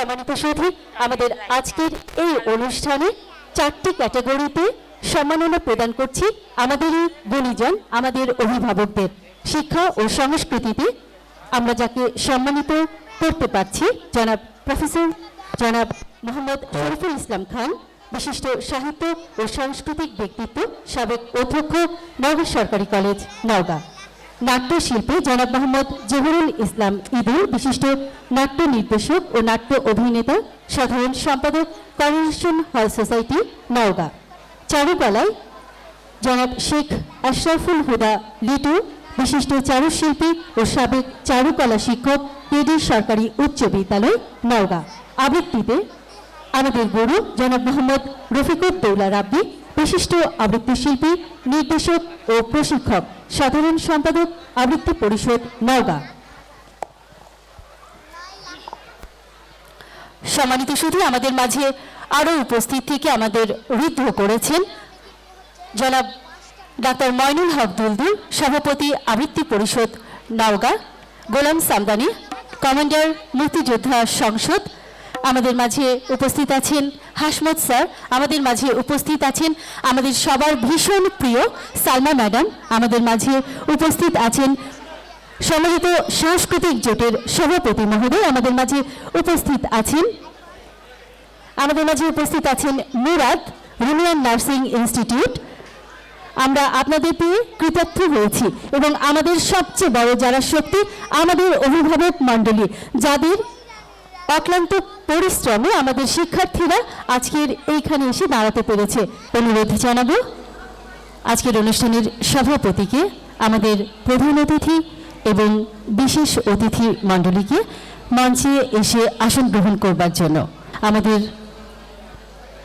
সম্মানিত সুধী আমাদের আজকের এই অনুষ্ঠানে চারটি ক্যাটাগরিতে সম্মাননা প্রদান করছি আমাদের গুণীজন, আমাদের অভিভাবকদের শিক্ষা ও সংস্কৃতিতে। আমরা যাকে সম্মানিত করতে পারছি, জনাব প্রফেসর জনাব মোহাম্মদ শরীফুল ইসলাম খান, বিশিষ্ট সাহিত্য ও সাংস্কৃতিক ব্যক্তিত্ব, সাবেক অধ্যক্ষ নগর সরকারি কলেজ, নওগাঁ। নাট্যশিল্পী জনাব মোহাম্মদ জহুরুল ইসলাম ইদুল বিশিষ্ট নাট্য নির্দেশক ও নাট্য অভিনেতা, সাধারণ সম্পাদক করোনেশন হল সোসাইটি, নওগাঁ। চারুকলায় জনাব শেখ আশরাফুল হুদা লিটু, বিশিষ্ট চারুশিল্পী ও সাবেক চারুকলা শিক্ষক পিডি সরকারি উচ্চ বিদ্যালয়, নওগাঁ। আবৃত্তিতে আমাদের গুরু জনাব মোহাম্মদ রফিকুদ্দৌলা রাব্বি বিশিষ্ট আবৃত্তি শিল্পী, নির্দেশক ও প্রশিক্ষক, সাধারণ সম্পাদক, আবৃত্তি পরিষদ, নওগাঁ। সম্মানিত শুধু আমাদের মাঝে আরও উপস্থিত থেকে আমাদের ঋদ্ধ করেছেন জনাব ডাক্তার ময়নুল হক দুলদুল সভাপতি আবৃত্তি পরিষদ, নওগাঁ, গোলাম সামদানি, কমান্ডার মুক্তিযোদ্ধা সংসদ আমাদের মাঝে উপস্থিত আছেন হাসমত স্যার, আমাদের মাঝে উপস্থিত আছেন আমাদের সবার ভীষণ প্রিয় সালমা ম্যাডাম, আমাদের মাঝে উপস্থিত আছেন সম্মিলিত সাংস্কৃতিক জোটের সভাপতি মহোদয়, আমাদের মাঝে উপস্থিত আছেন, আমাদের মাঝে উপস্থিত আছেন মুরাদ, রুমিয়ান নার্সিং ইনস্টিটিউট। আমরা আপনাদের পেয়ে কৃতার্থ হয়েছি এবং আমাদের সবচেয়ে বড় যারা শক্তি, আমাদের অভিভাবক মণ্ডলী, যাদের অক্লান্ত পরিশ্রমে আমাদের শিক্ষার্থীরা আজকের এইখানে এসে দাঁড়াতে পেরেছে। অনুরোধ জানাব, আজকের অনুষ্ঠানের সভাপতিকে, আমাদের প্রধান অতিথি এবং বিশেষ অতিথি মণ্ডলীকে মঞ্চে এসে আসন গ্রহণ করবার জন্য। আমাদের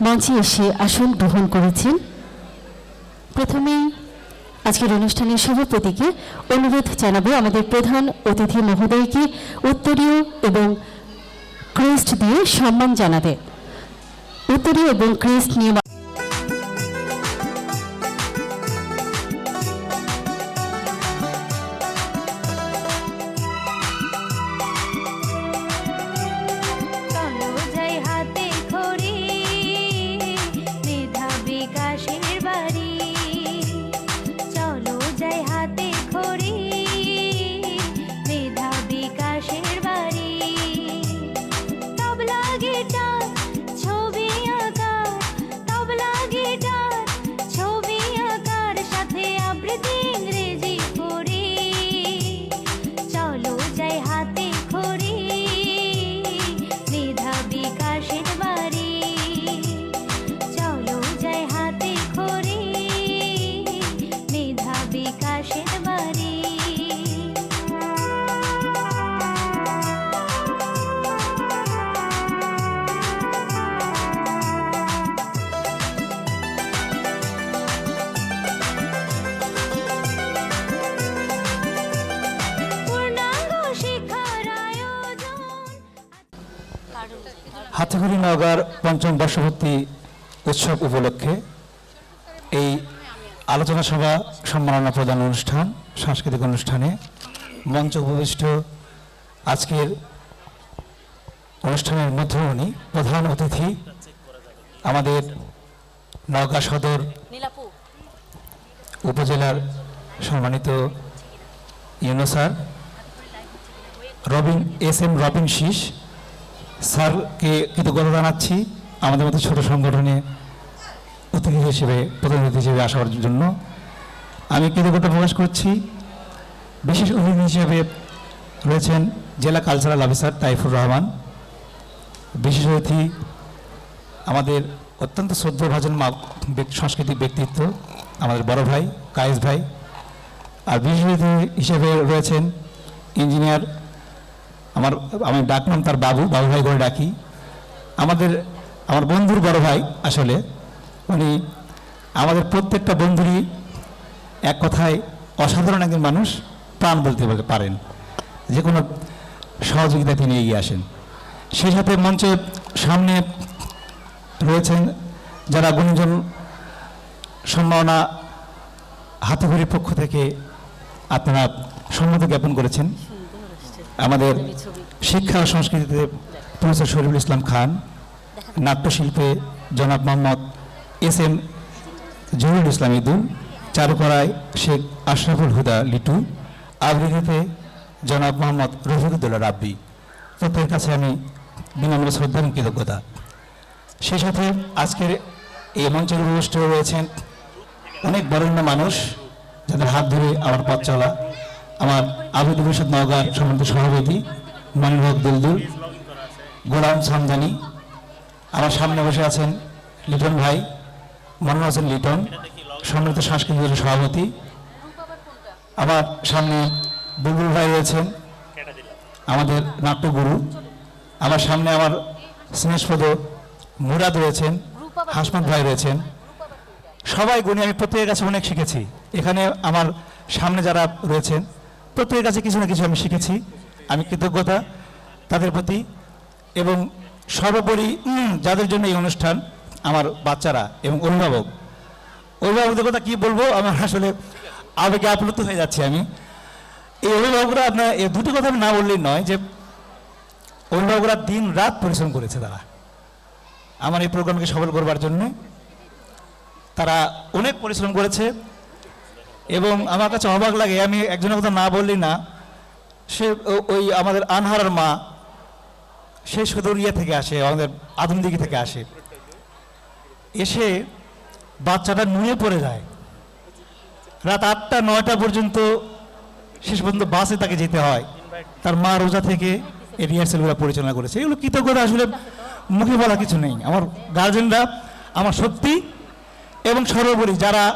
মঞ্চে এসে আসন গ্রহণ করেছেন। প্রথমেই আজকের অনুষ্ঠানের সভাপতিকে অনুরোধ জানাব, আমাদের প্রধান অতিথি মহোদয়কে উত্তরীয় এবং ক্রেস্ট দিয়ে সম্মান জানাবে। উত্তরীয় এবং ক্রেস্ট নিয়ে হাতিগুড়ি নওগাঁর পঞ্চম বর্ষপূর্তি উৎসব উপলক্ষে এই আলোচনা সভা সম্মাননা প্রদান অনুষ্ঠান সাংস্কৃতিক অনুষ্ঠানে মঞ্চ উপবিষ্ট আজকের অনুষ্ঠানের মধ্যমণি প্রধান অতিথি আমাদের নওগাঁ সদর উপজেলার সম্মানিত UNO sir Robin S M Robin Shish স্যারকে কৃতজ্ঞতা জানাচ্ছি আমাদের মতো ছোট সংগঠনে অতিথি হিসেবে, প্রতিনিধি হিসেবে আসার জন্য। আমি কৃতজ্ঞতা প্রকাশ করছি। বিশেষ অতিথি হিসেবে রয়েছেন জেলা কালচারাল অফিসার তাইফুর রহমান। বিশেষ অতিথি আমাদের অত্যন্ত শ্রদ্ধাভাজন সাংস্কৃতিক ব্যক্তিত্ব, আমাদের বড় ভাই কায়েস ভাই। আর বিশেষ অতিথি হিসেবে রয়েছেন ইঞ্জিনিয়ার আমার, আমি ডাকলাম তার বাবু বাবু ভাই করে ডাকি। আমাদের, আমার বন্ধুর বড় ভাই আসলে, উনি আমাদের প্রত্যেকটা বন্ধুরই এক কথায় অসাধারণ একজন মানুষ, প্রাণ বলতে পারেন। যে কোনো সহযোগিতা তিনি এগিয়ে আসেন। সেই সাথে মঞ্চের সামনে রয়েছেন যারা গুণীজন সম্মাননা হাতেঘড়ির পক্ষ থেকে আপনারা সম্মতি জ্ঞাপন করেছেন। আমাদের শিক্ষা ও সংস্কৃতিতে প্রফেসর শরীফুল ইসলাম খান, নাট্যশিল্পে জনাব মোহাম্মদ এস এম জহুরুল ইসলাম ইদুল চারুকলায় শেখ আশরাফুল হুদা লিটু, আবৃত্তিতে জনাব মোহাম্মদ রফিকুদ্দুল্লাহ রাব্বি। প্রত্যেকের কাছে আমি বিনম্র শ্রদ্ধা এবং কৃতজ্ঞতা। সেই সাথে আজকের এই মঞ্চের উপস্থিত রয়েছেন অনেক বরেণ্য মানুষ, যাদের হাত ধরে আমার পথ চলা। আমার আবুদ পরিষদ নওগাঁর সম্মানিত সভাপতি মনির দুলদুল, গোলাম সামদানি, আমার সামনে বসে আছেন লিটন ভাই মনোর হোসেন লিটন, সম্মানিত সাংস্কৃতিক সভাপতি। আমার সামনে বুলবুল ভাই রয়েছেন, আমাদের নাট্যগুরু। আমার সামনে আমার স্নেহস্পদ মুরাদ রয়েছেন, হাসমত ভাই রয়েছেন। সবাই গুণী, আমি প্রত্যেকের কাছে অনেক শিখেছি। এখানে আমার সামনে যারা রয়েছেন প্রত্যেকের কাছে কিছু না কিছু আমি শিখেছি। আমি কৃতজ্ঞতা তাদের প্রতি এবং সর্বোপরি যাদের জন্য এই অনুষ্ঠান আমার বাচ্চারা এবং অভিভাবক। অভিভাবকদের কথা কী বলব? আমার আসলে আবেগে আপ্লুত হয়ে যাচ্ছি আমি। এই অভিভাবকরা আপনার, এই দুটি কথা না বললেই নয় যে অভিভাবকরা দিন রাত পরিশ্রম করেছে তারা। আমার এই প্রোগ্রামকে সফল করবার জন্য তারা অনেক পরিশ্রম করেছে। এবং আমার কাছে অবাক লাগে, আমি একজনের কথা না বললেই না, সে ওই আমাদের আনহারার মা, সে সুদূর ইয়ে থেকে আসে, আমাদের আদমদিঘি থেকে আসে। এসে বাচ্চাটা নুয়ে পড়ে যায়। রাত আটটা, নয়টা পর্যন্ত শেষ পর্যন্ত বাসে তাকে যেতে হয়। তার মা রোজা থেকে এই রিহার্সেলগুলো পরিচালনা করেছে। এগুলো কৃতজ্ঞতা আসলে মুখে বলা কিছু নেই। আমার গার্জেনরা আমার সত্যি এবং সর্বোপরি যারা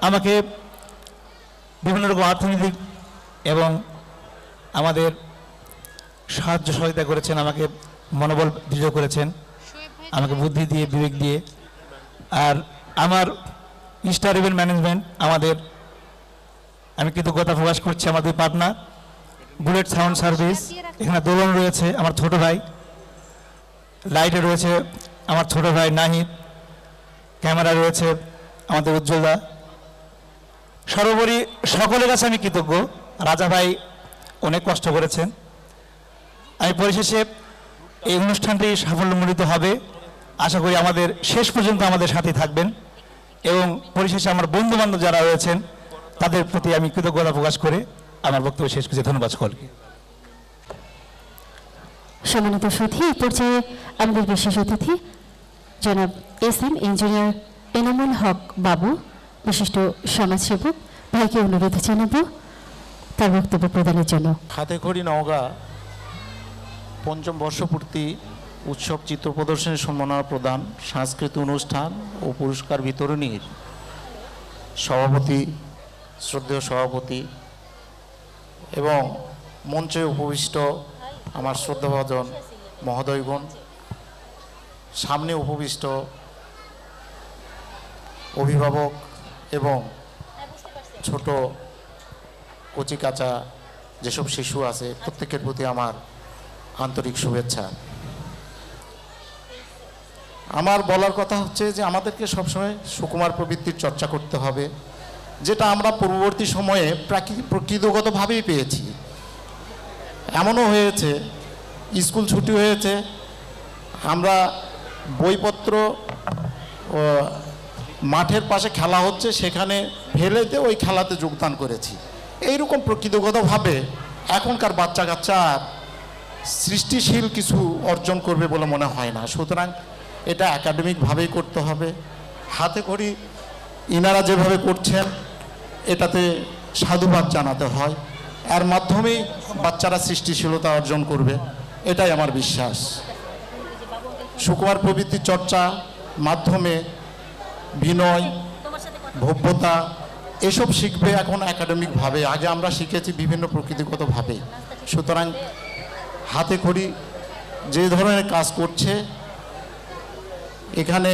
আমাকে বিভিন্ন রকম অর্থনৈতিক এবং আমাদের সাহায্য সহায়তা করেছেন, আমাকে মনোবল দৃঢ় করেছেন, আমাকে বুদ্ধি দিয়ে, বিবেক দিয়ে। আর আমার স্টার ইভেন্ট ম্যানেজমেন্ট, আমাদের, আমি কৃতজ্ঞতা প্রকাশ করছি আমাদের পার্টনার, বুলেট সাউন্ড সার্ভিস, এখানে দোলন রয়েছে আমার ছোট ভাই, লাইটে রয়েছে আমার ছোট ভাই নাহিদ, ক্যামেরা রয়েছে আমাদের উজ্জ্বলদা। সর্বোপরি সকলের কাছে আমি কৃতজ্ঞ। রাজা ভাই অনেক কষ্ট করেছেন। আমি পরিশেষে এই অনুষ্ঠানটি সাফল্যমণ্ডিত হবে। আশা করি আমাদের শেষ পর্যন্ত আমাদের সাথে থাকবেন এবং পরিশেষে আমার বন্ধু বান্ধব যারা রয়েছেন, তাদের প্রতি আমি কৃতজ্ঞতা প্রকাশ করে আমার বক্তব্য শেষ করছি। ধন্যবাদ সকলকে। সম্মানিত সুধী এই পর্যায়ে আমাদের বিশেষ অতিথি, জনাব S M engineer Enamul Haque Babu. বিশিষ্ট সমাজসেবক ভাইকে অনুরোধ জানাব তার বক্তব্য প্রদানের জন্য। হাতেখড়ি নওগাঁ পঞ্চম বর্ষপূর্তি উৎসব চিত্র প্রদর্শনী সম্মাননা প্রদান, সাংস্কৃতিক অনুষ্ঠান ও পুরস্কার বিতরণীর সভাপতি, শ্রদ্ধেয় সভাপতি এবং মঞ্চে উপবিষ্ট আমার শ্রদ্ধাভাজন মহোদয়গণ সামনে উপবিষ্ট অভিভাবক এবং ছোট কচিকাচা যেসব শিশু আছে, প্রত্যেকের প্রতি আমার আন্তরিক শুভেচ্ছা। আমার বলার কথা হচ্ছে যে আমাদেরকে সবসময় সুকুমার প্রবৃত্তির চর্চা করতে হবে, যেটা আমরা পূর্ববর্তী সময়ে প্রাকৃ- প্রকৃতিগতভাবেই পেয়েছি। এমনও হয়েছে, স্কুল ছুটি হয়েছে, আমরা বইপত্র মাঠের পাশে খেলা হচ্ছে, সেখানে ফেলেতে ওই খেলাতে যোগদান করেছি। এইরকম প্রকৃতিগতভাবে এখনকার বাচ্চা কাচ্চা সৃষ্টিশীল কিছু অর্জন করবে বলে মনে হয় না। সুতরাং এটা একাডেমিকভাবেই করতে হবে। হাতে করি ইনারা যেভাবে করছেন, এটাতে সাধুবাদ জানাতে হয়। এর মাধ্যমেই বাচ্চারা সৃষ্টিশীলতা অর্জন করবে, এটাই আমার বিশ্বাস। সুকুমার প্রবৃত্তি চর্চা মাধ্যমে বিনয় ভব্যতা এসব শিখবে এখন একাডেমিকভাবে। আগে আমরা শিখেছি বিভিন্ন প্রকৃতিগতভাবে। সুতরাং হাতে খড়ি যে ধরনের কাজ করছে এখানে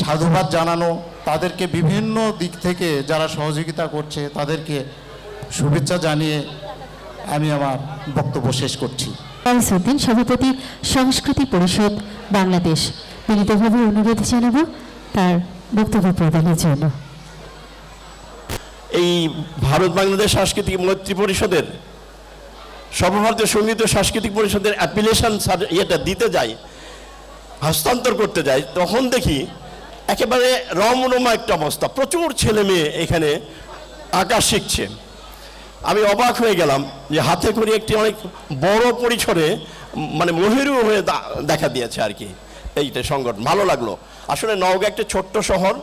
সাধুবাদ জানানো তাদেরকে বিভিন্ন দিক থেকে যারা সহযোগিতা করছে তাদেরকে শুভেচ্ছা জানিয়ে আমি আমার বক্তব্য শেষ করছি। আরিসুদ্দিন সভাপতি সংস্কৃতি পরিষদ বাংলাদেশ। বিনীতভাবে অনুরোধ জানাব তার বক্তব্য প্রদানের জন্য। এই ভারত বাংলাদেশ সাংস্কৃতিক মৈত্রী পরিষদের, সর্বভারতীয় সংগীত ও সাংস্কৃতিক পরিষদের অ্যাপিলেশন ইয়েটা দিতে যাই হস্তান্তর করতে যাই তখন দেখি একেবারে রমরমা একটা অবস্থা। প্রচুর ছেলে মেয়ে এখানে আঁকা শিখছে। আমি অবাক হয়ে গেলাম যে হাতে করে একটি অনেক বড় পরিসরে মানে মহিরু হয়ে দেখা দিয়েছে আর কি। এইটা সংগঠন, ভালো লাগল। আসলে নওগাঁ একটা ছোট্ট শহর,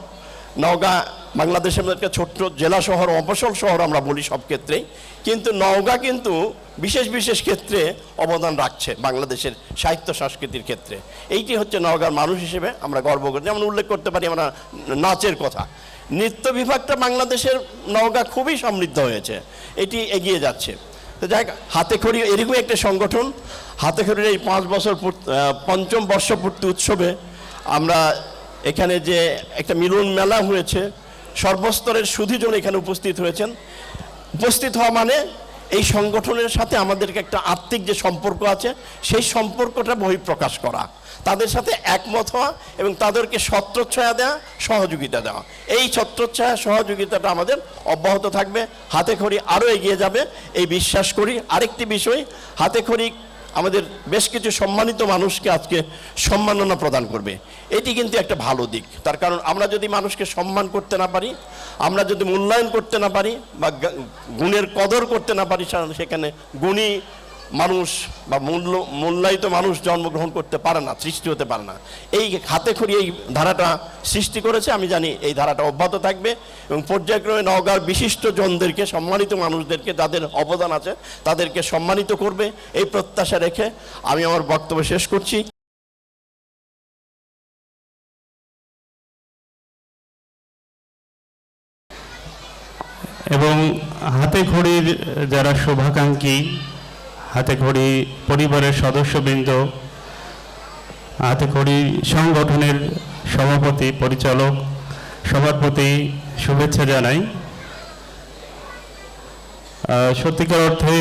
নওগাঁ বাংলাদেশের একটা ছোট্ট জেলা শহর অবসর শহর আমরা বলি সব ক্ষেত্রেই। কিন্তু নওগাঁ কিন্তু বিশেষ বিশেষ ক্ষেত্রে অবদান রাখছে বাংলাদেশের সাহিত্য সংস্কৃতির ক্ষেত্রে। এইটি হচ্ছে নওগাঁর মানুষ হিসেবে আমরা গর্ব করি। যেমন উল্লেখ করতে পারি আমরা নাচের কথা। নৃত্য বিভাগটা বাংলাদেশের নওগাঁ খুবই সমৃদ্ধ হয়েছে। এটি এগিয়ে যাচ্ছে। তো যাই হাতে খড়ি এরকমই একটা সংগঠন। হাতে খড়ির এই পাঁচ বছর পঞ্চম বর্ষপূর্তি উৎসবে আমরা এখানে যে একটা মিলন মেলা হয়েছে, সর্বস্তরের সুধীজন এখানে উপস্থিত হয়েছেন। উপস্থিত হওয়া মানে এই সংগঠনের সাথে আমাদেরকে একটা আত্মিক যে সম্পর্ক আছে, সেই সম্পর্কটা বহিঃপ্রকাশ করা। তাদের সাথে একমত হওয়া এবং তাদেরকে ছত্রচ্ছায়া দেওয়া সহযোগিতা দেওয়া। এই ছত্রচ্ছায়া, সহযোগিতাটা আমাদের অব্যাহত থাকবে। হাতে খড়ি আরও এগিয়ে যাবে, এই বিশ্বাস করি। আরেকটি বিষয়, হাতে খড়ি আমাদের বেশ কিছু সম্মানিত মানুষকে আজকে সম্মাননা প্রদান করবে। এটি কিন্তু একটা ভালো দিক। তার কারণ আমরা যদি মানুষকে সম্মান করতে না পারি, আমরা যদি মূল্যায়ন করতে না পারি বা গুণের কদর করতে না পারি, সেখানে গুণী মানুষ বা মূল্য, মূল্যায়িত মানুষ জন্মগ্রহণ করতে পারে না, সৃষ্টি হতে পারে না। এই হাতে খড়ি, এই ধারাটা সৃষ্টি করেছে, আমি জানি এই ধারাটা অব্যাহত থাকবে। এবং পর্যায়ক্রমে নওগাঁর বিশিষ্ট জনদেরকে, সম্মানিত মানুষদেরকে যাদের অবদান আছে, তাদেরকে সম্মানিত করবে এই প্রত্যাশা রেখে আমি আমার বক্তব্য শেষ করছি। এবং হাতে খড়ির যারা শুভাকাঙ্ক্ষী হাতে খড়ি পরিবারের সদস্যবৃন্দ, হাতে খড়ি সংগঠনের সভাপতি, পরিচালক সবার প্রতি শুভেচ্ছা জানাই। সত্যিকার অর্থে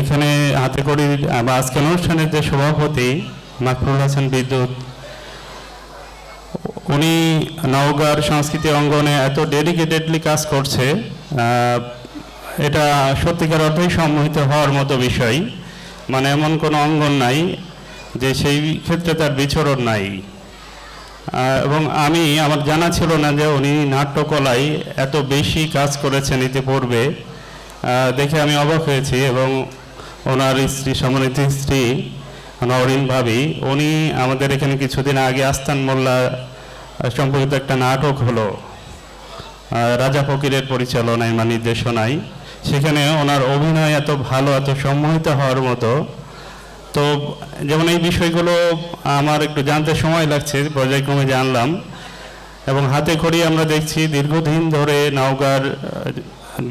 এখানে হাতে বা আজকের অনুষ্ঠানের যে সভাপতি মাকরুল হাসান বিদ্যুৎ, উনি নওগাঁর সংস্কৃতি অঙ্গনে এত ডেডিকেটেডলি কাজ করছে। এটা সত্যিকার অর্থেই সম্মোহিত হওয়ার মতো বিষয়। মানে এমন কোনো অঙ্গন নাই যে সেই ক্ষেত্রে তার বিচরণ নাই। এবং আমি, আমার জানা ছিল না যে উনি নাট্যকলায় এত বেশি কাজ করেছেন ইতিপূর্বে। দেখে আমি অবাক হয়েছি এবং ওনার স্ত্রী, সম্মানিত স্ত্রী নরিন ভাবি, উনি আমাদের এখানে কিছুদিন আগে আস্তান মোল্লা সম্পর্কিত একটা নাটক হলো। রাজা ফকিরের পরিচালনায় বা নির্দেশনায়। সেখানে ওনার অভিনয় এত ভালো, এত সম্মোহিত হওয়ার মতো। তো যেমন এই বিষয়গুলো আমার একটু জানতে সময় লাগছে, পর্যায়ক্রমে জানলাম। এবং হাতে খড়ি আমরা দেখছি, দীর্ঘদিন ধরে নওগাঁর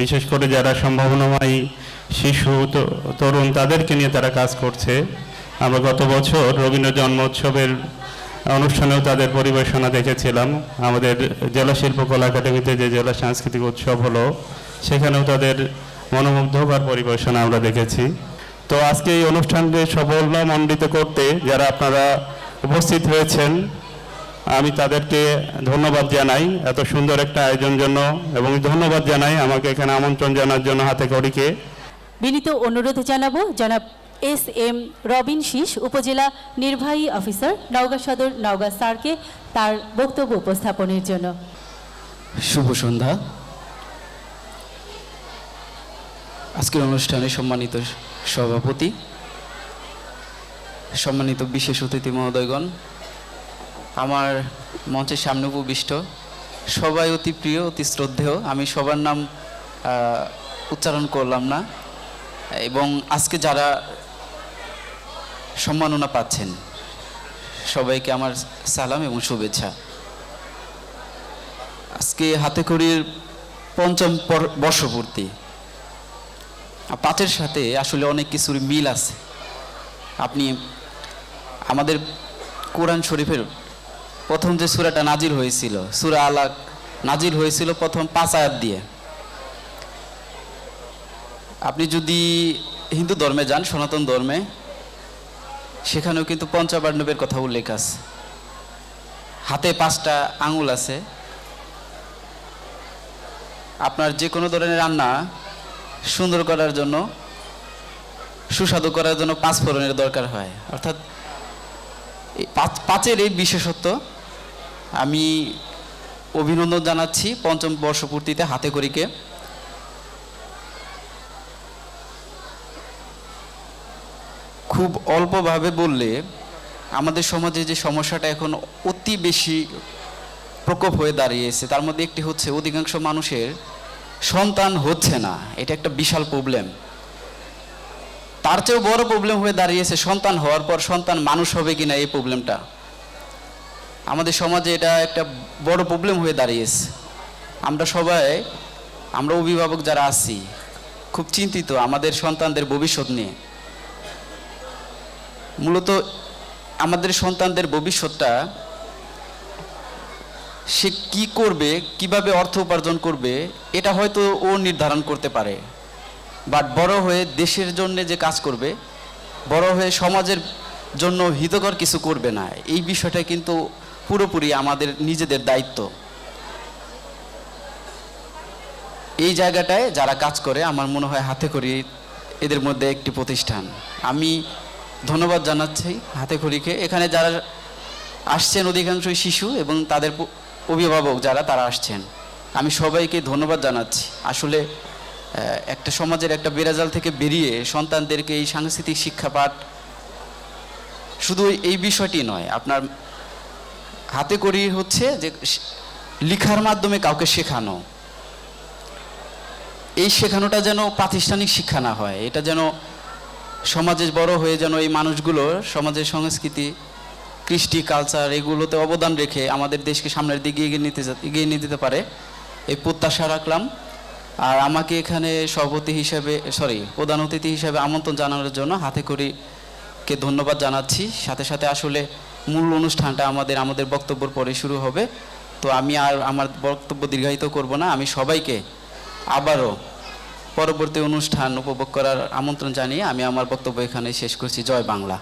বিশেষ করে যারা সম্ভাবনাময়ী শিশু তরুণ, তাদেরকে নিয়ে তারা কাজ করছে। আমরা গত বছর রবীন্দ্র জন্মোৎসবের অনুষ্ঠানেও তাদের পরিবেশনা দেখেছিলাম। আমাদের জেলা শিল্পকলা একাডেমিতে যে জেলা সাংস্কৃতিক উৎসব হলো সেখানেও তাদের মনোমুগ্ধকর পরিবেশনা আমরা দেখেছি। তো আজকে এই অনুষ্ঠানকে সফলমণ্ডিত করতে যারা আপনারা উপস্থিত হয়েছেন আমি তাদেরকে ধন্যবাদ জানাই এত সুন্দর একটা আয়োজন জন্য এবং ধন্যবাদ জানাই আমাকে এখানে আমন্ত্রণ জানার জন্য হাতে কড়িকে। বিনীত অনুরোধ জানাব জনাব এস এম রবিন শীষ উপজেলা নির্বাহী অফিসার নওগাঁ সদর নওগাঁ স্যারকে তার বক্তব্য উপস্থাপনের জন্য। শুভ সন্ধ্যা। আজকের অনুষ্ঠানে সম্মানিত সভাপতি, সম্মানিত বিশেষ অতিথি মহোদয়গণ, আমার মঞ্চের সামনে উপবিষ্ট, সবাই অতি প্রিয়, অতি শ্রদ্ধেয়, আমি সবার নাম উচ্চারণ করলাম না, এবং আজকে যারা সম্মাননা পাচ্ছেন, সবাইকে আমার সালাম এবং শুভেচ্ছা। আজকে হাতে খড়ির পঞ্চম পর- বর্ষপূর্তি। পাঁচের সাথে আসলে অনেক কিছুর মিল আছে। আপনি আমাদের কোরআন শরীফের প্রথম যে সূরাটা নাজির হয়েছিল, সূরা আলাক নাজির হয়েছিল প্রথম পাঁচ আয়াত দিয়ে। আপনি যদি হিন্দু ধর্মে যান, সনাতন ধর্মে, সেখানেও কিন্তু পঞ্চবার্ণবের কথা উল্লেখ আছে। হাতে পাঁচটা আঙুল আছে। আপনার যে কোনো ধরনের রান্না সুন্দর করার জন্য, সুস্বাদু করার জন্য পাঁচ ফোড়নের দরকার হয়। অর্থাৎ পাঁচের এই বিশেষত্ব আমি অভিনন্দন জানাচ্ছি পঞ্চম বর্ষপূর্তিতে হাতে করিকে। খুব অল্পভাবে বললে আমাদের সমাজে যে সমস্যাটা এখন অতি বেশি প্রকোপ হয়ে দাঁড়িয়েছে, তার মধ্যে একটি হচ্ছে অধিকাংশ মানুষের সন্তান হচ্ছে না, এটা একটা বিশাল প্রবলেম তার চেয়েও বড় প্রবলেম হয়ে দাঁড়িয়েছে সন্তান হওয়ার পর সন্তান মানুষ হবে কিনা এই প্রবলেমটা আমাদের সমাজে এটা একটা বড় প্রবলেম হয়ে দাঁড়িয়েছে। আমরা সবাই, আমরা অভিভাবক যারা আছি, খুব চিন্তিত আমাদের সন্তানদের ভবিষ্যৎ নিয়ে। মূলত আমাদের সন্তানদের ভবিষ্যৎটা সে কি করবে, কীভাবে অর্থ উপার্জন করবে, এটা হয়তো ও নির্ধারণ করতে পারে। বাট বড় হয়ে দেশের জন্য যে কাজ করবে, বড় হয়ে সমাজের জন্য হিতকর কিছু করবে না। এই বিষয়টা কিন্তু পুরোপুরি আমাদের নিজেদের দায়িত্ব। এই জায়গাটায় যারা কাজ করে, আমার মনে হয় হাতে করি এদের মধ্যে একটি প্রতিষ্ঠান। আমি ধন্যবাদ জানাচ্ছি হাতে খড়িকে। এখানে যারা আসছেন অধিকাংশই শিশু এবং তাদের অভিভাবক যারা, তারা আসছেন। আমি সবাইকে ধন্যবাদ জানাচ্ছি। আসলে একটা সমাজের একটা বেড়াজাল থেকে বেরিয়ে সন্তানদেরকে এই সাংস্কৃতিক শিক্ষা পাঠ শুধু এই বিষয়টি নয়, আপনার হাতে করি হচ্ছে যে লিখার মাধ্যমে কাউকে শেখানো। এই শেখানোটা যেন প্রাতিষ্ঠানিক শিক্ষা না হয়, এটা যেন সমাজে বড় হয়ে যেন এই মানুষগুলো সমাজের সংস্কৃতি কৃষ্টি কালচার এগুলোতে অবদান রেখে আমাদের দেশকে সামনের দিকে এগিয়ে নিতে এগিয়ে নিয়ে যেতে পারে, এই প্রত্যাশা রাখলাম। আর আমাকে এখানে সভাপতি হিসেবে সরি প্রধান অতিথি হিসেবে আমন্ত্রণ জানানোর জন্য হাতে করি কে ধন্যবাদ জানাচ্ছি। সাথে সাথে আসলে মূল অনুষ্ঠানটা আমাদের আমাদের বক্তব্যের পরে শুরু হবে। তো আমি আর আমার বক্তব্য দীর্ঘায়িত করব না। আমি সবাইকে আবারও পরবর্তী অনুষ্ঠান উপভোগ করার আমন্ত্রণ জানিয়ে আমি আমার বক্তব্য এখানে শেষ করছি। জয় বাংলা।